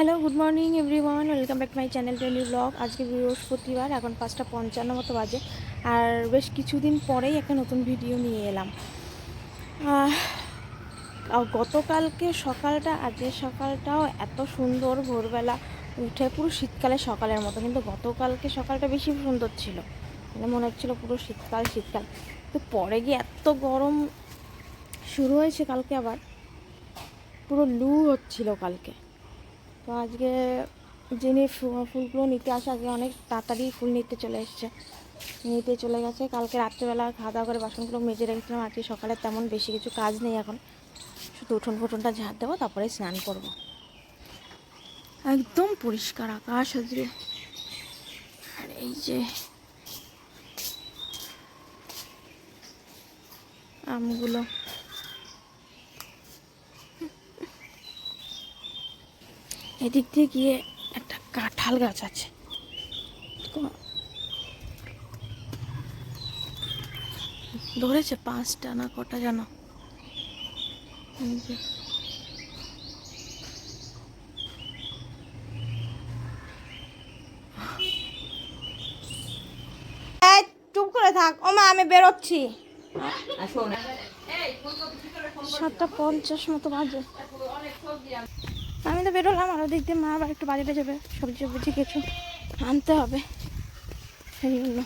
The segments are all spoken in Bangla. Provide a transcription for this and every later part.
Hello, good morning everyone. Welcome back my channel to new blog. আজকে বৃহস্পতিবার, এখন পাঁচটা পঞ্চান্ন মতো বাজে। আর বেশ কিছুদিন পরেই একটা নতুন ভিডিও নিয়ে এলাম। গতকালকে সকালটা আজকের সকালটাও এত সুন্দর ভোরবেলা উঠে পুরো শীতকালে সকালের মতো, কিন্তু গতকালকে সকালটা বেশি সুন্দর ছিল। মানে মনে হচ্ছিল পুরো শীতকাল শীতকাল। তো পরে গিয়ে এত গরম শুরু হয়েছে কালকে আবার। পুরো লু হচ্ছিল কালকে। তো আজকে যিনি ফুলগুলো নিতে আসে, আজকে অনেক তাড়াতাড়ি ফুল নিতে চলে এসছে। নিতে চলে গেছে। কালকে রাত্রেবেলা খাওয়া দাওয়া করে বাসনগুলো মেজে রেখেছিলাম। আজকে সকালে তেমন বেশি কিছু কাজ নেই এখন। শুধু উঠোন ফোটনটা ঝাড় দেবো, তারপরে স্নান করব। একদম পরিষ্কার আকাশ আজকে। আর এই যে আমগুলো। এদিক দিয়ে গিয়ে একটা কাঁঠাল গাছ আছে। ধরেছে পাঁচটা না কটা জানো। চুপ করে থাক। ও মা আমি বেরোচ্ছি। সাতটা পঞ্চাশ মতো বাজে। আমি তো বেরোলাম আর ওদিক দিয়ে মা আবার একটু বাজারে যাবে সবজি সবজি কিছু আনতে হবে সেই জন্য।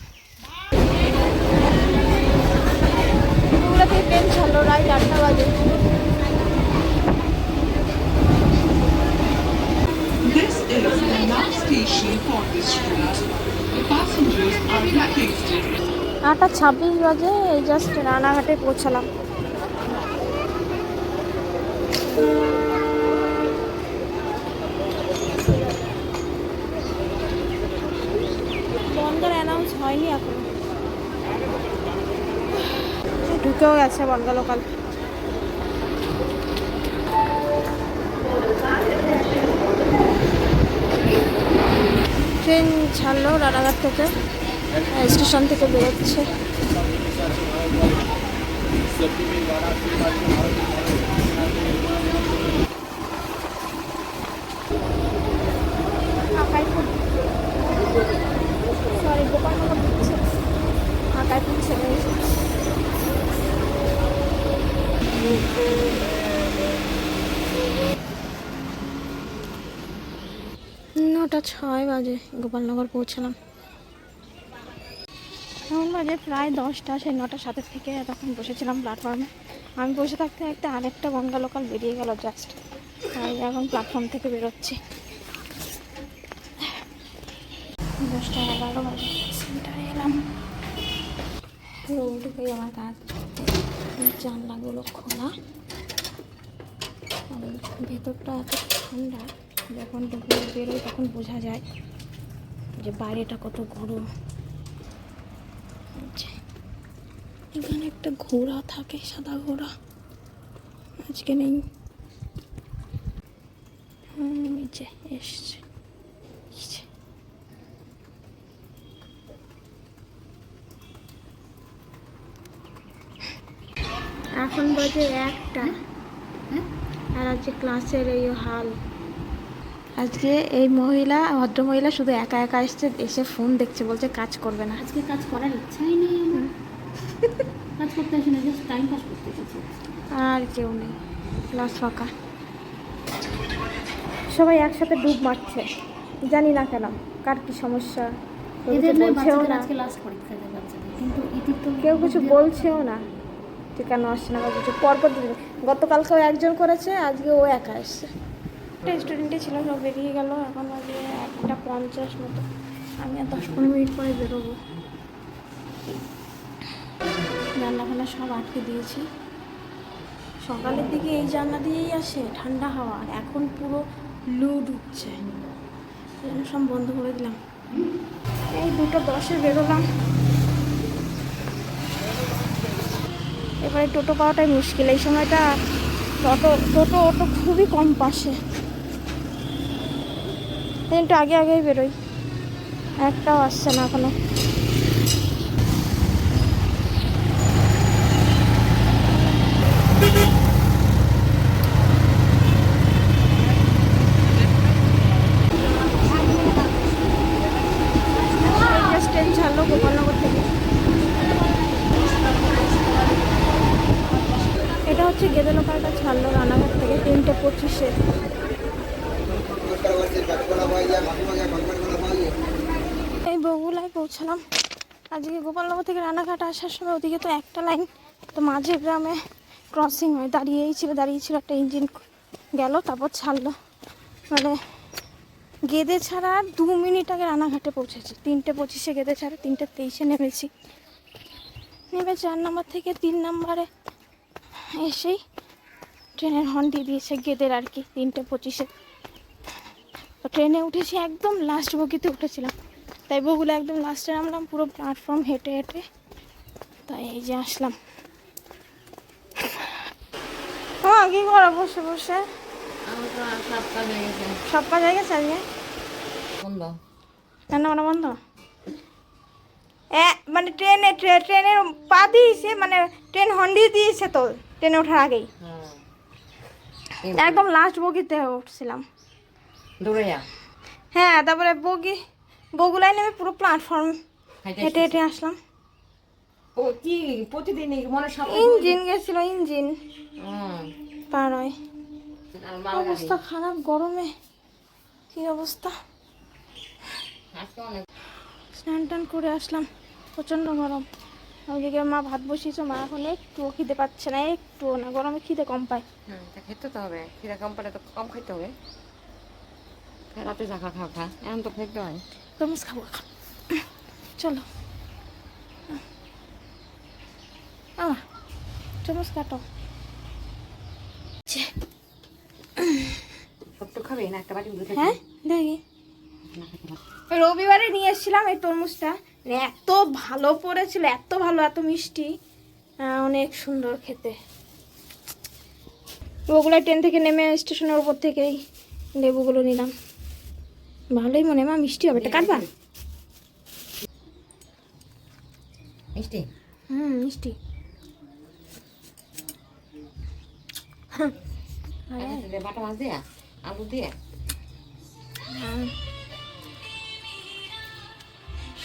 ট্রেন ছাড়লো? রাত আটটা বাজে। This is the last station for this route. Passengers are আটটা ছাব্বিশ বাজে এই জাস্ট রানাঘাটে পৌঁছালাম। ঢুকেও গেছে বনগা লোকাল ট্রেন ছাড়লো রানাঘাট থেকে স্টেশন থেকে বেরোচ্ছে সরি গোপাল নগর দিচ্ছে আকাইপুর ছেড়ে এসেছে নটা ছয় বাজে, গোপালনগর পৌঁছালাম। এখন বাজে প্রায় দশটা, সেই নটা সাতের থেকে তখন বসেছিলাম প্ল্যাটফর্মে আমি বসে থাকতে থাকতে আরেকটা গঙ্গা লোকাল বেরিয়ে গেল জাস্ট আর এখন প্ল্যাটফর্ম থেকে বেরোচ্ছি। দশটা এগারো বাজে সেন্টারে এলাম। রোড ঢুকেই আমার কাজ। জানলাগুলো খোলা। ভেতরটা এত ঠান্ডা। যখন দুপুরে বেরোয় তখন বোঝা যায় যে বাইরেটা কত গরম। যে, এখানে একটা ঘোড়া থাকে সাদা ঘোড়া। আজকে নেই। যে এসছে। এখন বাজে একটা। আর আজকে ক্লাসের এই হাল। আজকে এই মহিলা ভদ্র মহিলা শুধু একা একা এসছে এসে ফোন দেখছে বলছে কাজ করবে না। আজকে কাজ করার ইচ্ছাই নেই কাজ করতে আসে না জাস্ট টাইম পাস করতে এসেছি। আর কেউ নেই ক্লাস ফাঁকা। সবাই একসাথে ডুব মারছে জানি না কেন কার কি সমস্যা কেউ এদের কিছু বলছেও না। আজকে লাস্ট পরীক্ষা দেয় কিন্তু এটির তো কেউ কিছু বলছেও না যে কেন আসছে না কিছু। পরপর দিন গতকালকেও একজন করেছে আজকে ও একা এসছে। একটা স্টুডেন্টই ছিল সব বেরিয়ে গেল, এখন বাজে একটা পঞ্চাশ মতো। আমি আর দশ পনেরো মিনিট পরে বেরোবো। রান্না ফান্না সব আটকে দিয়েছি। সকালের দিকে এই জানলা দিয়েই আসে ঠান্ডা হাওয়া এখন পুরো লু ঢুকছে সব বন্ধ করে দিলাম। এই দুটো দশে বেরোলাম। এবারে টোটো পাওয়াটাই মুশকিল। এই সময়টা টোটো টোটো অটো খুবই কম পাশে। একটু আগে আগেই বেরোই। একটাও আসছে না এখনও। ছাড়লো গোপালনগর থেকে। এটা হচ্ছে গেদেলোকারটা ছাড়লো রানাঘাট থেকে তিনটে পঁচিশে। এই বগুলায় পৌঁছালাম। আজকে গোপালনগর থেকে রানাঘাট আসার সময় ওদিকে তো একটা লাইন, তো মাঝে গ্রামে ক্রসিং হয়। দাঁড়িয়েই ছিল দাঁড়িয়ে ছিল, একটা ইঞ্জিন গেল, তারপর ছাড়লো। মানে গেদে ছাড়া আর দু মিনিট আগে রানাঘাটে পৌঁছেছি। তিনটে পঁচিশে গেদে ছাড়া, তিনটে তেইশে নেমেছি। নেমে চার নাম্বার থেকে তিন নাম্বারে এসেই ট্রেনের হর্ন দিয়ে দিয়েছে গেদের আর কি, তিনটে পঁচিশে। ট্রেনে উঠেছি একদম লাস্ট বগিতে উঠেছিলাম। তাই বগুলো একদম লাস্টে নামলাম পুরো প্ল্যাটফর্ম হেঁটে হেঁটে তাই এই যে আসলাম। হ্যাঁ কি করো? বসে বসে। সব কাজ হয়ে গেছে। আজকে? বন্ধ। রান্না বান্না বন্ধ? মানে ট্রেনে ট্রে- ট্রেনের পা দিয়েছে মানে ট্রেন দিয়ে দিয়েছে তো ট্রেনে ওঠার আগেই। হ্যাঁ। একদম লাস্ট বগিতে উঠছিলাম। হ্যাঁ তারপরে বগি বগুলায় নেমে পুরো প্ল্যাটফর্ম হেঁটে হেঁটে আসলাম। ও কি প্রতিদিনই মনে ইঞ্জিন গেছিল ইঞ্জিন। পার হয় অবস্থা খারাপ গরমে। কি অবস্থা? স্নান টান করে আসলাম প্রচণ্ড গরম। ওইদিকে মা ভাত বসিয়েছে মা এখন একটুও খিদে পাচ্ছে না একটুও না গরমে খিদে কম পায়। খেতে তো হবে। খিদা কম পালে তো কম খাইতে হবে। রাতে যা খা খা খা। এখন তো হয়। তরমুজ খাব চলো। আমার তরমুজ কাটো। খাবে না একটা বাটি হ্যাঁ দেখি। রবিবারে নিয়ে এসেছিলাম এই তরমুজটা। মানে এত ভালো পড়েছিল এত ভালো এত মিষ্টি। অনেক সুন্দর খেতে। ওগুলো ট্রেন থেকে নেমে স্টেশনের উপর থেকেই লেবুগুলো নিলাম। ভালোই মনে হয়, মা মিষ্টি হবে এটা কাটবা? মিষ্টি? হুম মিষ্টি। হ্যাঁ। বাটা মাছ দিয়ে আলু দিয়ে।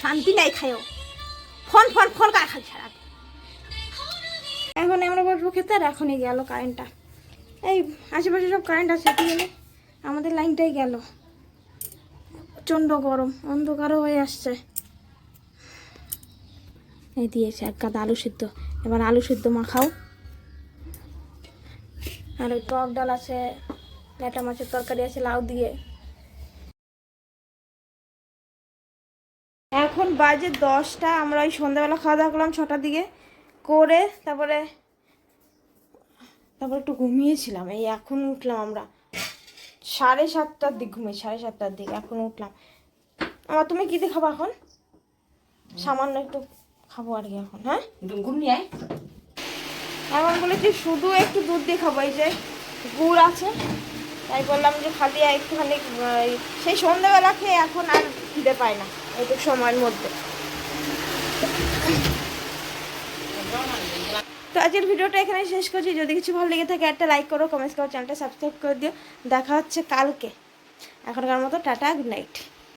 শান্তি নাই খায়ও। ফোন ফোন ফোন কার খালি সারা এখন আমরা বসবো খেতে আর এখনই গেল কারেন্টটা এই আশেপাশে সব কারেন্ট আছে আমাদের লাইনটাই গেল। প্রচণ্ড গরম, অন্ধকারও হয়ে আসছে। এই দিয়েছে এক গাদা আলু সিদ্ধ। এবার আলু সিদ্ধ মাখাও। আর ওই টক ডাল আছে ল্যাটা মাছের তরকারি আছে, লাউ দিয়ে। এখন বাজে দশটা, আমরা ওই সন্ধ্যাবেলা খাওয়া দাওয়া করলাম ছটার দিকে। করে তারপরে তারপরে একটু ঘুমিয়েছিলাম, এই এখন উঠলাম আমরা। সাড়ে সাতটার দিক ঘুমিয়ে সাড়ে সাতটার দিক এখন উঠলাম। আমার তুমি কী দিয়ে খাব এখন? সামান্য একটু খাব আর কি এখন হ্যাঁ? ঘুম নিয়ে আয়। এখন বলেছি শুধু একটু দুধ দিয়ে খাব এই যে গুড় আছে। তাই বললাম যে খালি একটুখানি সেই সন্ধ্যাবেলা খেয়ে এখন আর খিদে পায় না এইটুকু সময়ের মধ্যে। তো আজকের ভিডিওটা এখানে শেষ করছি। যদি কিছু ভালো লেগে থাকে, একটা লাইক করো কমেন্টস করো চ্যানেলটা সাবস্ক্রাইব করে দিও। দেখা হচ্ছে কালকে। এখনকার মতো টাটা গুড নাইট